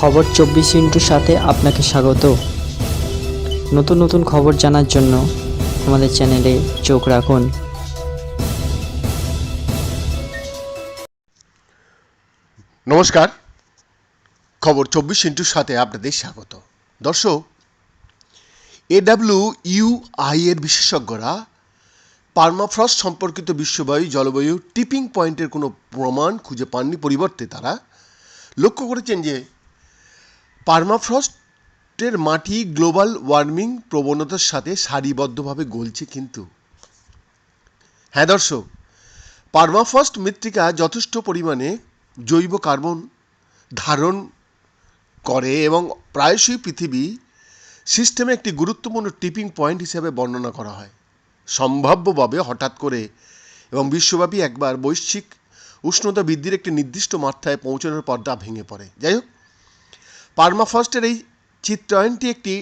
খবর চব্বিশ ইন্টুর সাথে আপনাকে স্বাগত। নতুন নতুন খবর জানার জন্য আমাদের চ্যানেলে চোখ রাখুন। নমস্কার। খবর চব্বিশ ইন্টুর সাথে আপনাদের স্বাগত। দর্শক এডাব্লিউ ইউআই এর বিশেষজ্ঞরা পার্মাফ্রস্ট সম্পর্কিত বিশ্ববায়ু জলবায়ু টিপিং পয়েন্টের কোনো প্রমাণ খুঁজে পাননি পরিবর্তে তারা। লক্ষ্য করেছেন যে পার্মাফ্রস্টের মাটি গ্লোবাল ওয়ার্মিং প্রবণতার সাথে সারিবদ্ধভাবে গলছে কিন্তু। হ্যাঁ দর্শক, পার্মাফ্রস্ট মৃত্তিকা যথেষ্ট পরিমাণে জৈব কার্বন ধারণ করে এবং প্রায়শই পৃথিবী সিস্টেমে একটি গুরুত্বপূর্ণ টিপিং পয়েন্ট হিসেবে বর্ণনা করা হয়। সম্ভাব্যভাবে হঠাৎ করে এবং বিশ্বব্যাপী একবার বৈশ্বিক উষ্ণতা বৃদ্ধির একটি নির্দিষ্ট মাত্রায় পৌঁছানোর পর্দা ভেঙে পড়ে। যাই হোক পার্মাফ্রস্টের এই চিত্রায়নটি একটি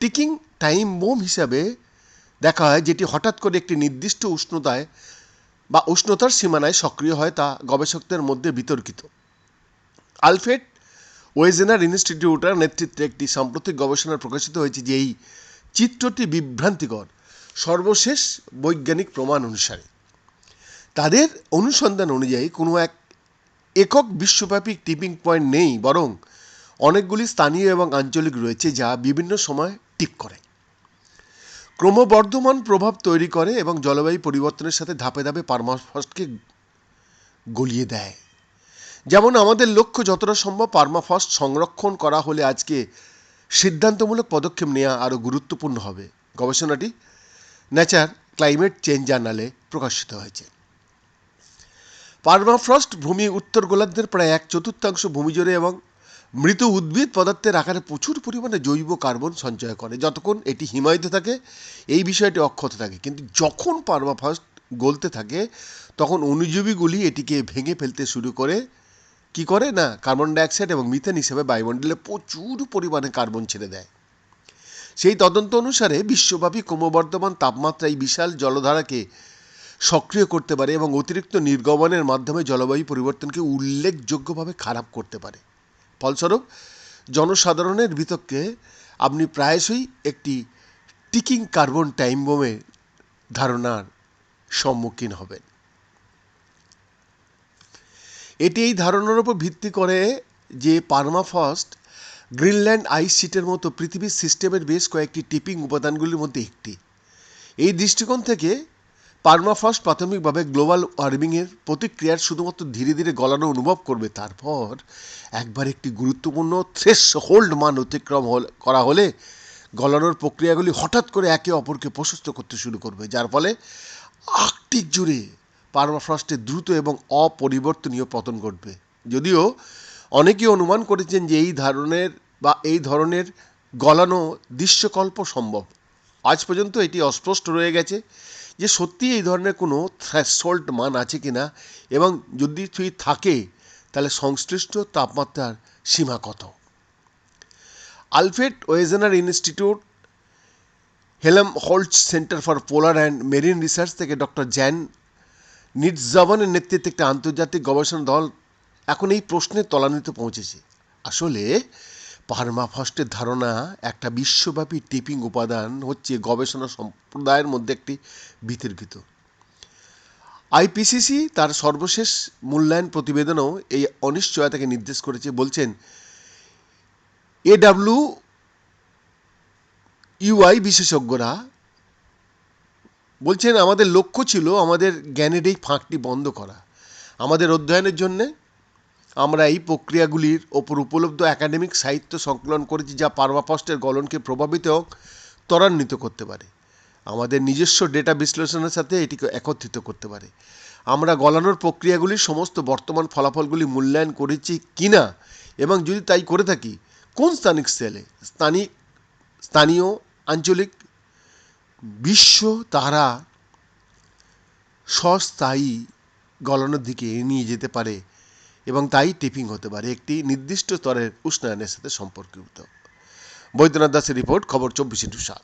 টিকিং টাইম বোম হিসাবে দেখা হয়, যেটি হঠাৎ করে একটি নির্দিষ্ট উষ্ণতায় বা উষ্ণতার সীমানায় সক্রিয় হয় তা গবেষকদের মধ্যে বিতর্কিত। আলফ্রেড ওয়েজেনার ইনস্টিটিউটের নেতৃত্বে একটি সাম্প্রতিক গবেষণা প্রকাশিত হয়েছে যে এই চিত্রটি বিভ্রান্তিকর, সর্বশেষ বৈজ্ঞানিক প্রমাণ অনুসারে। তাদের অনুসন্ধান অনুযায়ী কোনো এক একক বিশ্বব্যাপী টিপিং পয়েন্ট নেই, বরং অনেকগুলি স্থানীয় এবং আঞ্চলিক রয়েছে যা বিভিন্ন সময় টিপ করে। ক্রমবর্ধমান প্রভাব তৈরি করে এবং জলবায়ু পরিবর্তনের সাথে ধাপে ধাপে পারমাফ্রস্টকে গলিয়ে দেয়। যেমন আমাদের লক্ষ্য যতটা সম্ভব পারমাফ্রস্ট সংরক্ষণ করা হলে আজকে সিদ্ধান্তমূলক পদক্ষেপ নেওয়া আরও গুরুত্বপূর্ণ হবে। গবেষণাটি নেচার ক্লাইমেট চেঞ্জ জার্নালে প্রকাশিত হয়েছে। পারমাফ্রস্ট ভূমি উত্তর গোলার্ধের প্রায় এক চতুর্থাংশ ভূমি জুড়ে এবং মৃত উদ্ভিদ পদার্থের আকারে প্রচুর পরিমাণে জৈব কার্বন সঞ্চয় করে। যতক্ষণ এটি হিমায়িত থাকে, এই বিষয়টি অক্ষত থাকে। কিন্তু যখন পারমাফ্রস্ট গলতে থাকে, তখন অনুজীবীগুলি এটিকে ভেঙে ফেলতে শুরু করে। কি করে? না, কার্বন ডাইঅক্সাইড এবং মিথেন হিসেবে বায়ুমণ্ডলে প্রচুর পরিমাণে কার্বন ছেড়ে দেয়। সেই তদন্ত অনুসারে বিশ্বব্যাপী ক্রমবর্ধমান তাপমাত্রা এই বিশাল জলধারাকে সক্রিয় করতে পারে এবং অতিরিক্ত নির্গমনের মাধ্যমে জলবায়ু পরিবর্তনকে উল্লেখযোগ্যভাবে খারাপ করতে পারে। ফলস্বরূপ, জনসাধারণের বিতর্কে আপনি প্রায়শই একটি টিকিং কার্বন টাইম বোমের ধারণার সম্মুখীন হবেন। এটি এই ধারণার উপর ভিত্তি করে যে পারমাফ্রস্ট গ্রিনল্যান্ড আইস শিটের মতো পৃথিবীর সিস্টেমের বেশ কয়েকটি টিপিং উপাদানগুলির মধ্যে একটি। এই দৃষ্টিকোণ থেকে পারমাফ্রস্ট প্রাথমিকভাবে গ্লোবাল ওয়ার্মিংয়ের প্রতিক্রিয়ার শুধুমাত্র ধীরে ধীরে গলানো অনুভব করবে। তারপর একবার একটি গুরুত্বপূর্ণ থ্রেস হোল্ড মান অতিক্রম করা হলে গলানোর প্রক্রিয়াগুলি হঠাৎ করে একে অপরকে প্রশস্ত করতে শুরু করবে, যার ফলে আর্কটিক জুড়ে পারমাফ্রস্টের দ্রুত এবং অপরিবর্তনীয় পতন ঘটবে। যদিও অনেকেই অনুমান করেছেন যে এই ধরনের বা এই ধরনের গলানো দৃশ্যকল্প সম্ভব। আজ পর্যন্ত এটি অস্পষ্ট রয়ে গেছে। যে সত্যি এই ধরনের কোনো থ্রেশহোল্ড মান আছে কি না এবং যদি তুই থাকে, তাহলে সংশ্লিষ্ট তাপমাত্রার সীমা কত? Alfred Wegener Institute, Helmholtz centre for polar and marine research থেকে ডক্টর জ্যান নিটজাবানের নেতৃত্বে একটি আন্তর্জাতিক গবেষণা দল এখন এই প্রশ্নের তলানিতে পৌঁছেছে। আসলে পারমাফ্রস্টের ধারণা, একটা বিশ্বব্যাপী টিপিং উপাদান হচ্ছে গবেষণা সম্প্রদায়ের মধ্যে একটি বিতর্কিত আইপিসিসি তার সর্বশেষ মূল্যায়ন প্রতিবেদনেও এই অনিশ্চয়তাকে নির্দেশ করেছে, বলছেন, এডাব্লিউ ইউআই বিশেষজ্ঞরা বলছেন, আমাদের লক্ষ্য ছিল আমাদের জ্ঞানের এই ফাঁকটি বন্ধ করা। আমাদের অধ্যয়নের জন্যে আমরা এই প্রক্রিয়াগুলির ওপর উপলব্ধ একাডেমিক সাহিত্য সংকলন করেছি যা পারমাফ্রস্টের গলনকে প্রভাবিত ত্বরান্বিত করতে পারে। আমাদের নিজস্ব ডেটা বিশ্লেষণের সাথে এটিকে একত্রিত করতে পারে। আমরা গলানোর প্রক্রিয়াগুলির সমস্ত বর্তমান ফলাফলগুলি মূল্যায়ন করেছি কি না এবং যদি তাই করে থাকি, কোন স্থানিক সেলে? স্থানিক স্থানীয়, আঞ্চলিক, বিশ্ব তারা সস্থায়ী গলানোর দিকে নিয়ে যেতে পারে এবং তাই টিপিং হতে পারে একটি নির্দিষ্ট স্তরের উষ্ণায়নের সাথে সম্পর্কিত। বৈদ্যনাথ দাসের রিপোর্ট, খবর চব্বিশ ইন্টু সাত।